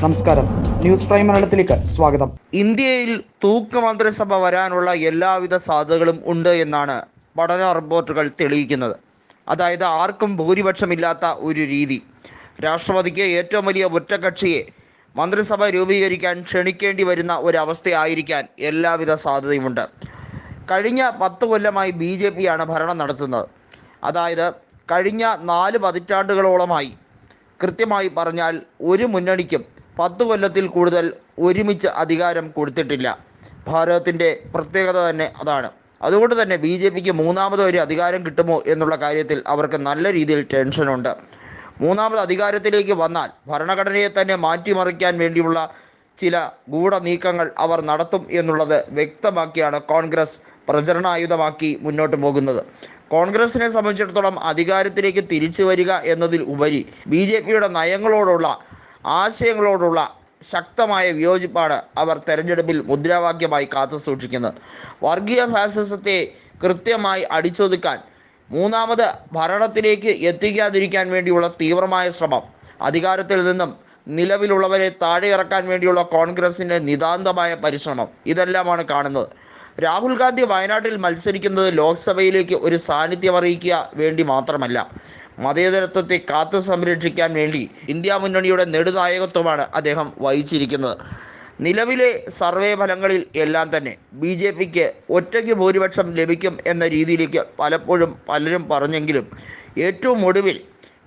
നമസ്കാരം. News prime മലയാളത്തിലേക്ക് സ്വാഗതം. ഇന്ത്യയിൽ തൂക്ക് മന്ത്രിസഭ വരാനുള്ള എല്ലാവിധ സാധ്യതകളും ഉണ്ട് എന്നാണ് പഠന റിപ്പോർട്ടുകൾ തെളിയിക്കുന്നത്. അതായത് ആർക്കും ഭൂരിപക്ഷമില്ലാത്ത ഒരു രീതി. രാഷ്ട്രപതിക്ക് ഏറ്റവും വലിയ ഒറ്റക്കക്ഷിയെ മന്ത്രിസഭ രൂപീകരിക്കാൻ ക്ഷണിക്കേണ്ടി വരുന്ന ഒരവസ്ഥയായിരിക്കാൻ എല്ലാവിധ സാധ്യതയുമുണ്ട്. കഴിഞ്ഞ പത്ത് കൊല്ലമായി ബി ജെ പിയാണ് ഭരണം നടത്തുന്നത്. അതായത് കഴിഞ്ഞ നാല് പതിറ്റാണ്ടുകളോളമായി കൃത്യമായി പറഞ്ഞാൽ ഒരു മുന്നണിക്കും പത്ത് കൊല്ലത്തിൽ കൂടുതൽ ഒരുമിച്ച് അധികാരം കൊടുത്തിട്ടില്ല. ഭാരതത്തിന്റെ പ്രത്യേകത തന്നെ അതാണ്. അതുകൊണ്ട് തന്നെ ബി ജെ പിക്ക് മൂന്നാമത് ഒരു അധികാരം കിട്ടുമോ എന്നുള്ള കാര്യത്തിൽ അവർക്ക് നല്ല രീതിയിൽ ടെൻഷനുണ്ട് മൂന്നാമത് അധികാരത്തിലേക്ക് വന്നാൽ ഭരണഘടനയെ തന്നെ മാറ്റിമറിക്കാൻ വേണ്ടിയുള്ള ചില ഗൂഢനീക്കങ്ങൾ അവർ നടത്തും എന്നുള്ളത് വ്യക്തമാക്കിയാണ് കോൺഗ്രസ് പ്രചരണായുധമാക്കി മുന്നോട്ട് പോകുന്നത്. കോൺഗ്രസിനെ സംബന്ധിച്ചിടത്തോളം അധികാരത്തിലേക്ക് തിരിച്ചു വരിക എന്നതിൽ ഉപരി ബി ജെ പിയുടെ നയങ്ങളോടുള്ള ആശയങ്ങളോടുള്ള ശക്തമായ വിയോജിപ്പാണ് അവർ തെരഞ്ഞെടുപ്പിൽ മുദ്രാവാക്യമായി കാത്തു സൂക്ഷിക്കുന്നത്. വർഗീയ ഫാസിസത്തെ കൃത്യമായി അടിച്ചൊതുക്കാൻ മൂന്നാമത് ഭരണത്തിലേക്ക് എത്തിക്കാതിരിക്കാൻ വേണ്ടിയുള്ള തീവ്രമായ ശ്രമം. അധികാരത്തിൽ നിന്നും നിലവിലുള്ളവരെ താഴെ ഇറക്കാൻ വേണ്ടിയുള്ള കോൺഗ്രസിന്റെ നിതാന്തമായ പരിശ്രമം. ഇതെല്ലാമാണ് കാണുന്നത്. രാഹുൽ ഗാന്ധി വയനാട്ടിൽ മത്സരിക്കുന്നത് ലോക്സഭയിലേക്ക് ഒരു സാന്നിധ്യം അറിയിക്കുക വേണ്ടി മാത്രമല്ല. മതേതരത്വത്തെ കാത്തു സംരക്ഷിക്കാൻ വേണ്ടി ഇന്ത്യ മുന്നണിയുടെ നെടുനായകത്വമാണ് അദ്ദേഹം വഹിച്ചിരിക്കുന്നത്. നിലവിലെ സർവേ ഫലങ്ങളിൽ എല്ലാം തന്നെ ബി ജെ പിക്ക് ഒറ്റയ്ക്ക് ഭൂരിപക്ഷം ലഭിക്കും എന്ന രീതിയിലേക്ക് പലപ്പോഴും പലരും പറഞ്ഞെങ്കിലും ഏറ്റവും ഒടുവിൽ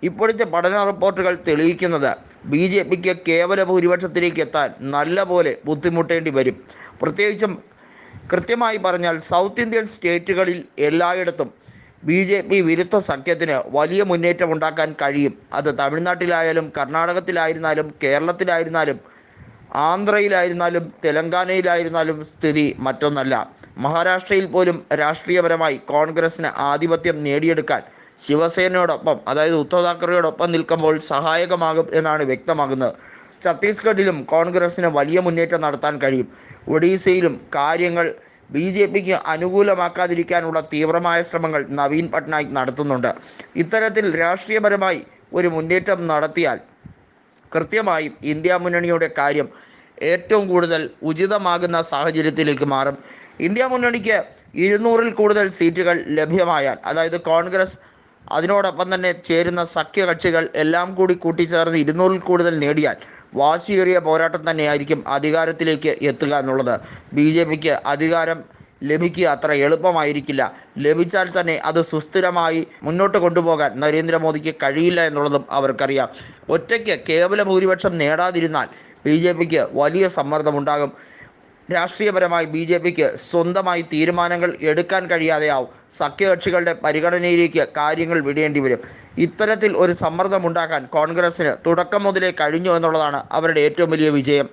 ഇപ്പോഴത്തെ പഠന റിപ്പോർട്ടുകൾ തെളിയിക്കുന്നത് ബി ജെ പിക്ക് കേവല ഭൂരിപക്ഷത്തിലേക്ക് എത്താൻ നല്ല പോലെ ബുദ്ധിമുട്ടേണ്ടി വരും. പ്രത്യേകിച്ചും കൃത്യമായി പറഞ്ഞാൽ സൗത്ത് ഇന്ത്യൻ സ്റ്റേറ്റുകളിൽ എല്ലായിടത്തും ബി ജെ പി വിരുദ്ധ സഖ്യത്തിന് വലിയ മുന്നേറ്റം ഉണ്ടാക്കാൻ കഴിയും. അത് തമിഴ്നാട്ടിലായാലും കർണാടകത്തിലായിരുന്നാലും കേരളത്തിലായിരുന്നാലും ആന്ധ്രയിലായിരുന്നാലും തെലങ്കാനയിലായിരുന്നാലും സ്ഥിതി മറ്റൊന്നല്ല. മഹാരാഷ്ട്രയിൽ പോലും രാഷ്ട്രീയപരമായി കോൺഗ്രസിന് ആധിപത്യം നേടിയെടുക്കാൻ ശിവസേനയോടൊപ്പം അതായത് ഉദ്ധവ് താക്കറെയോടൊപ്പം നിൽക്കുമ്പോൾ സഹായകമാകും എന്നാണ് വ്യക്തമാകുന്നത്. ഛത്തീസ്ഗഡിലും കോൺഗ്രസിന് വലിയ മുന്നേറ്റം നടത്താൻ കഴിയും. ഒഡീസയിലും കാര്യങ്ങൾ ബി ജെ പിക്ക് അനുകൂലമാക്കാതിരിക്കാനുള്ള തീവ്രമായ ശ്രമങ്ങൾ നവീൻ പട്നായിക് നടത്തുന്നുണ്ട്. ഇത്തരത്തിൽ രാഷ്ട്രീയപരമായി ഒരു മുന്നേറ്റം നടത്തിയാൽ കൃത്യമായും ഇന്ത്യ മുന്നണിയുടെ കാര്യം ഏറ്റവും കൂടുതൽ ഉചിതമാകുന്ന സാഹചര്യത്തിലേക്ക് മാറും. ഇന്ത്യ മുന്നണിക്ക് ഇരുന്നൂറിൽ കൂടുതൽ സീറ്റുകൾ ലഭ്യമായാൽ അതായത് കോൺഗ്രസ് അതിനോടൊപ്പം തന്നെ ചേരുന്ന സഖ്യകക്ഷികൾ എല്ലാം കൂടി കൂട്ടിച്ചേർന്ന് ഇരുന്നൂറിൽ കൂടുതൽ നേടിയാൽ വാശിയേറിയ പോരാട്ടം തന്നെയായിരിക്കും അധികാരത്തിലേക്ക് എത്തുക എന്നുള്ളത്. ബി ജെ പിക്ക് അധികാരം ലഭിക്കുക അത്ര എളുപ്പമായിരിക്കില്ല. ലഭിച്ചാൽ തന്നെ അത് സുസ്ഥിരമായി മുന്നോട്ട് കൊണ്ടുപോകാൻ നരേന്ദ്രമോദിക്ക് കഴിയില്ല എന്നുള്ളതും അവർക്കറിയാം. ഒറ്റയ്ക്ക് കേവല ഭൂരിപക്ഷം നേടാതിരുന്നാൽ ബി ജെ പിക്ക് വലിയ സമ്മർദ്ദമുണ്ടാകും. രാഷ്ട്രീയപരമായി ബി ജെ പിക്ക് സ്വന്തമായി തീരുമാനങ്ങൾ എടുക്കാൻ കഴിയാതെയാവും. സഖ്യകക്ഷികളുടെ പരിഗണനയിലേക്ക് കാര്യങ്ങൾ വിടേണ്ടി വരും. ഇത്തരത്തിൽ ഒരു സമ്മർദ്ദമുണ്ടാക്കാൻ കോൺഗ്രസ്സിന് തുടക്കം മുതലേ കഴിഞ്ഞു എന്നുള്ളതാണ് അവരുടെ ഏറ്റവും വലിയ വിജയം.